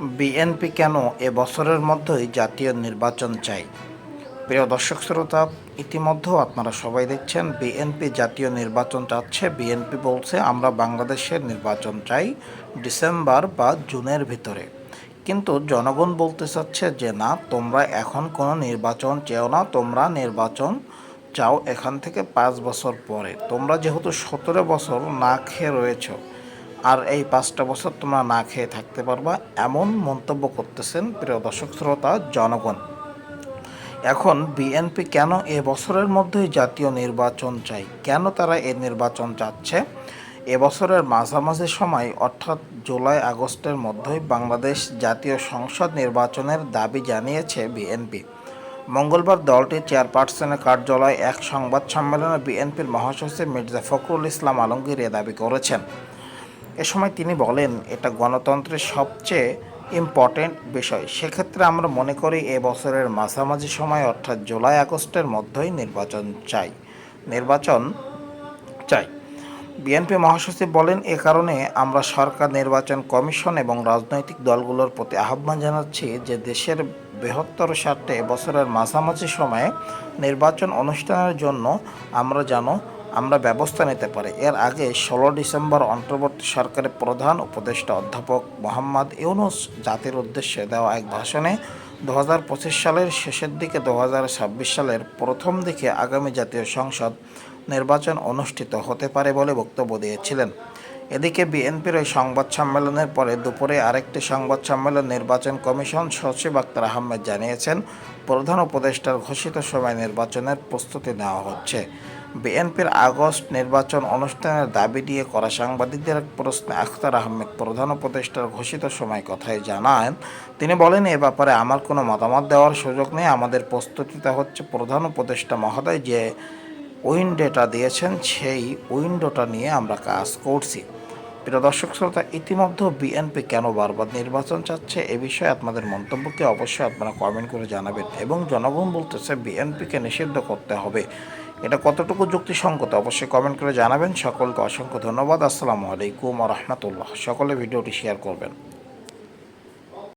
BNP কেন এ বছরের মধ্যেই জাতীয় নির্বাচন চাই প্রিয় দর্শক শ্রোতা, ইতিমধ্যেও আপনারা সবাই দেখছেন বিএনপি জাতীয় নির্বাচন চাচ্ছে। বিএনপি বলছে, আমরা বাংলাদেশের নির্বাচন চাই ডিসেম্বর বা জুনের ভিতরে। কিন্তু জনগণ বলতে চাচ্ছে যে, না, তোমরা এখন কোনো নির্বাচন চেও না, তোমরা নির্বাচন চাও এখান থেকে পাঁচ বছর পরে। তোমরা যেহেতু সতেরো বছর না খেয়ে রয়েছো আর এই পাঁচটা বছর তোমরা না খেয়ে থাকতে পারবা, এমন মন্তব্য করতেছেন প্রিয় দর্শক শ্রোতা, জনগণ। এখন বিএনপি কেন এ বছরের মধ্যেই জাতীয় নির্বাচন চাই কেন তারা এই নির্বাচন চাচ্ছে? এবছরের মাঝামাঝি সময়, অর্থাৎ জুলাই, আগস্টের মধ্যেই বাংলাদেশ জাতীয় সংসদ নির্বাচনের দাবি জানিয়েছে বিএনপি মঙ্গলবার দলটির চেয়ারপারসনের কার্যালয়ে এক সংবাদ সম্মেলনে বিএনপির মহাসচিব মির্জা ফখরুল ইসলাম আলমগীর এ দাবি করেছেন। এ সময় তিনি বলেন, এটা গণতন্ত্রের সবচেয়ে ইম্পর্টেন্ট বিষয়। সেক্ষেত্রে আমরা মনে করি এ বছরের মাঝামাঝি সময়, অর্থাৎ জুলাই, আগস্টের মধ্যেই নির্বাচন চাই। নির্বাচন চাই। বিএনপি মহাসচিব বলেন, এ কারণে আমরা সরকার, নির্বাচন কমিশন এবং রাজনৈতিক দলগুলোর প্রতি আহ্বান জানাচ্ছি যে দেশের বৃহত্তর স্বার্থে এবছরের মাঝামাঝি সময়ে নির্বাচন অনুষ্ঠানের জন্য আমরা যেন আমরা ব্যবস্থা নিতে পারি। এর আগে ষোলো ডিসেম্বর অন্তর্বর্তী সরকারের প্রধান উপদেষ্টা অধ্যাপক মোহাম্মদ ইউনুস জাতির উদ্দেশ্যে দেওয়া এক ভাষণে দু হাজার পঁচিশ সালের শেষের দিকে দু হাজার ছাব্বিশ সালের প্রথম দিকে আগামী জাতীয় সংসদ নির্বাচন অনুষ্ঠিত হতে পারে বলে বক্তব্য দিয়েছিলেন। এদিকে বিএনপির ওই সংবাদ সম্মেলনের পরে দুপুরে আরেকটি সংবাদ সম্মেলন নির্বাচন কমিশন সচিব আক্তার আহমেদ জানিয়েছেন, প্রধান উপদেষ্টার ঘোষিত সময় নির্বাচনের প্রস্তুতি নেওয়া হচ্ছে। বিএনপির আগস্ট নির্বাচন অনুষ্ঠানের দাবি দিয়ে করা সাংবাদিকদের এক প্রশ্নে আখতার আহমেদ, প্রধান উপদেষ্টার ঘোষিত সময় কথায় জানান, তিনি বলেন, এ ব্যাপারে আমার কোনো মতামত দেওয়ার সুযোগ নেই। আমাদের প্রস্তুতিটা হচ্ছে প্রধান উপদেষ্টা মহোদয় যে উইন্ডোটা দিয়েছেন, সেই উইন্ডোটা নিয়ে আমরা কাজ করছি। প্রিয় দর্শক শ্রোতা, ইতিমধ্যে বিএনপি কেন বারবার নির্বাচন চাচ্ছে এ বিষয়ে আপনাদের মন্তব্যকে অবশ্যই আপনারা কমেন্ট করে জানাবেন এবং জনগণ বলতেছে, বিএনপিকে নিষিদ্ধ করতে হবে। এটা কতটুকু যুক্তিসঙ্গত অবশ্যই কমেন্ট করে জানাবেন। সকলকে অসংখ্য ধন্যবাদ। আসসালামু আলাইকুম রহমতুল্লাহ। সকলে ভিডিওটি শেয়ার করবেন।